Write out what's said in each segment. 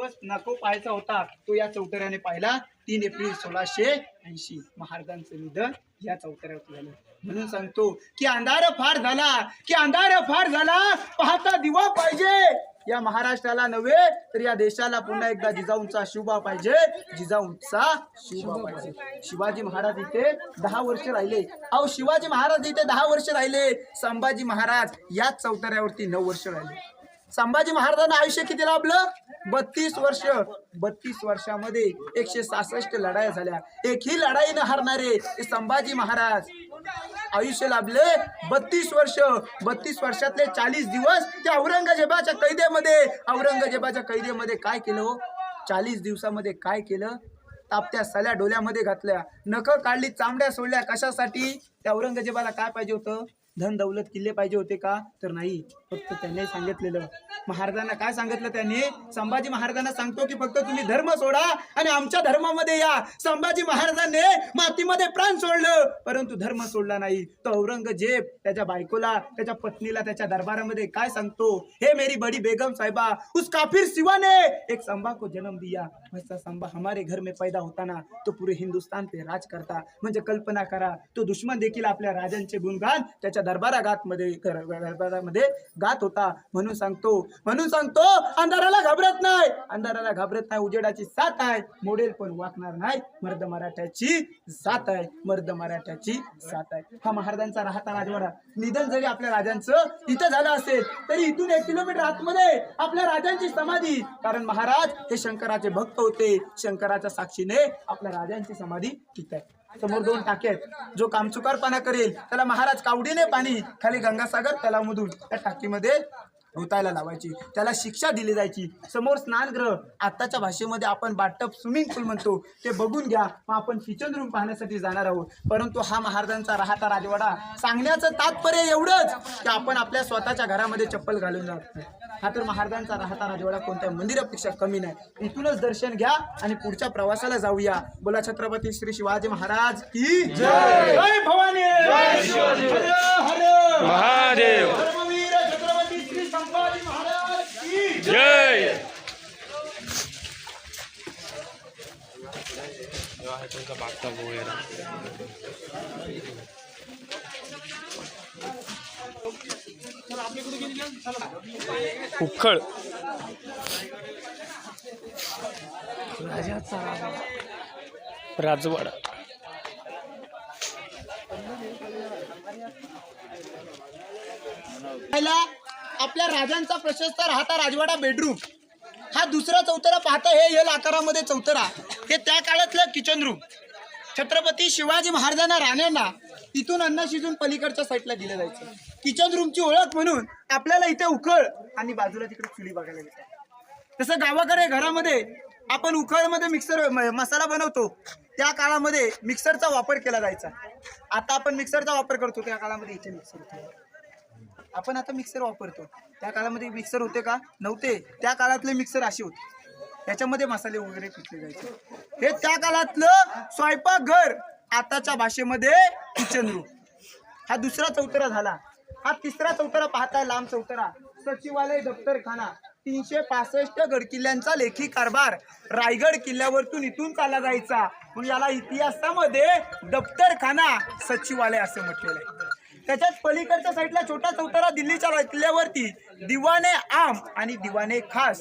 दिवस नको पाहायचा होता. तो या चौतऱ्याने पाहिला. तीन एप्रिल सोळाशे ऐंशी. महाराजांचं निधन या चौतऱ्यावर झालं. म्हणून सांगतो की अंधार फार झाला. की अंधार फार झाला. पाहता दिवा पाहिजे. या महाराष्ट्राला नव्हे तर या देशाला पुन्हा एकदा जिजाऊंचा शुभा पाहिजे. जिजाऊंचा शुभा पाहिजे. शिवाजी महाराज इथे दहा वर्ष राहिले. अहो शिवाजी महाराज इथे दहा वर्ष राहिले. संभाजी महाराज याच चौतऱ्यावरती नऊ वर्ष राहिले. संभाजी महाराजांना आयुष्य किती लाभलं? बत्तीस वर्ष. बत्तीस वर्षामध्ये एकशे सहासष्ट लढाया झाल्या. एकही लढाई न हारणारे संभाजी महाराज आयुष्य लाभले. बत्तीस वर्ष. बत्तीस वर्षातले चाळीस दिवस त्या औरंगजेबाच्या कैदेमध्ये. औरंगजेबाच्या कैदेमध्ये काय केलं हो? चाळीस दिवसामध्ये काय केलं? तापत्या सल्या डोल्यामध्ये घातल्या. नख काढली चांबड्या सोडल्या. कशासाठी? त्या औरंगजेबाला काय पाहिजे होतं? धन दौलत किल्ले पाहिजे होते का? तर नाही. फक्त त्याने सांगितलेलं. महाराजांना काय सांगितलं त्यांनी? संभाजी महाराजांना सांगतो की फक्त तुम्ही धर्म सोडा आणि आमच्या धर्मामध्ये या. संभाजी महाराजांनी मातीमध्ये प्राण सोडलं. परंतु धर्म सोडला नाही. तो औरंगजेब त्याच्या बायकोला त्याच्या पत्नीला त्याच्या दरबारामध्ये काय सांगतो? हे मेरी बडी बेगम साहिबा उस काफिर सिवा ने एक संभा को जन्म दिया. वैसा संभा हमारे घर में पैदा होताना तो पूरे हिंदुस्तान पे राज करता. म्हणजे कल्पना करा तो दुश्मन देखील आपल्या राजांचे गुणगान त्याच्या दरबारा गात मध्ये दरबारामध्ये गात होता. म्हणून सांगतो म्हणून सांगतो अंधाराला घाबरत नाही. अंधाराला घाबरत नाही उजेडाची साथ आहे. मोडेल पण वाकणार नाही. मर्द मराठ्याची साथ आहे. मर्द मराठ्याची साथ आहे. हा महाराजांचा राहता राजवाडा. निधन जरी आपल्या राजांचं इथं झालं असेल तरी इथून एक किलोमीटर आतमध्ये आपल्या राजांची समाधी. कारण महाराज हे शंकराचे भक्त होते. शंकराच्या साक्षीने आपल्या राजांची समाधी तिथे आहे. समोर दोन टाके आहेत. जो कामचुकारपणा करेल त्याला महाराज कावडीने पाणी खाली गंगासागर तलावमधून त्या टाकीमध्ये उतायला लावायची. त्याला शिक्षा दिली जायची. समोर स्नानगृह. आताच्या भाषेमध्ये आपण बाटप स्विमिंग पूल म्हणतो. ते बघून घ्या. मग आपण किचन रूम पाहण्यासाठी जाणार आहोत. परंतु हा महाराजांचा राहता राजवाडा. सांगण्याचं तात्पर्य एवढंच की आपण आपल्या स्वतःच्या घरामध्ये चप्पल घालून जात. हा तर महाराजांचा राहता राजवाडा. कोणत्या मंदिरापेक्षा कमी नाही. इथूनच दर्शन घ्या आणि पुढच्या प्रवासाला जाऊया. बोला छत्रपती श्री शिवाजी महाराज की जय. भवानी हर महादेव. जय. तुमचा मागता गोळेरा उखळ. राजाचा राजवाडा. पहिला आपल्या राजांचा प्रशस्त राहता राजवाडा बेडरूम हा दुसरा चौतरा पाहता हे यल आकारामध्ये चौतरा. हे त्या काळातलं किचन रूम छत्रपती शिवाजी महाराजांना राण्यांना तिथून अन्न शिजून पलीकडच्या साईडला दिलं जायचं. किचन रूमची ओळख म्हणून आपल्याला इथे उकळ आणि बाजूला तिकडे चुली बघायला मिळतात. तसं गावाकडे घरामध्ये आपण उखळमध्ये मिक्सर मसाला बनवतो. त्या काळामध्ये मिक्सरचा वापर केला जायचा. आता आपण मिक्सरचा वापर करतो त्या काळामध्ये इथे मिक्सर आपण आता मिक्सर वापरतो. त्या काळामध्ये मिक्सर होते का? नव्हते. त्या काळातले मिक्सर असे होते. त्याच्यामध्ये मसाले वगैरे पिकले जायचे. हे त्या काळातलं स्वयंपाकघर आताच्या भाषेमध्ये किचन रूम हा दुसरा चौतरा झाला. हा तिसरा चौतरा पाहताय लांब चौतरा. सचिवालय दफ्तरखाना तीनशे पासष्ट गडकिल्ल्यांचा लेखी कारभार. रायगड किल्ल्यावरतून इथून चालला जायचा. म्हणून याला इतिहासामध्ये दफ्तरखाना सचिवालय असं म्हटलेलं आहे. त्याच्यात पलीकडच्या साईडला छोटा चौतारा दिल्लीच्या किल्ल्यावरती. दिवाने आम आणि दिवाने खास.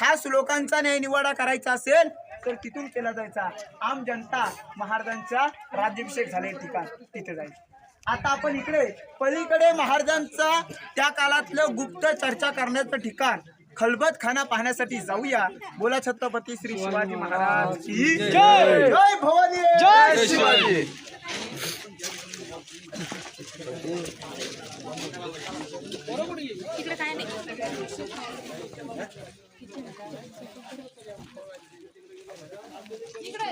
खास लोकांचा न्याय निवाडा करायचा असेल तर तिथून केला जायचा. आम जनता महाराजांचा राज्याभिषेक झालेलं ठिकाण तिथे जायचं आता आपण इकडे पलीकडे महाराजांचा त्या काळातलं गुप्त चर्चा करण्याचं ठिकाण खलबत खाना पाहण्यासाठी जाऊया. बोला छत्रपती श्री शिवाजी महाराज जय भवानी. जय शिवाजी. तिकडे काय नाही. इकडे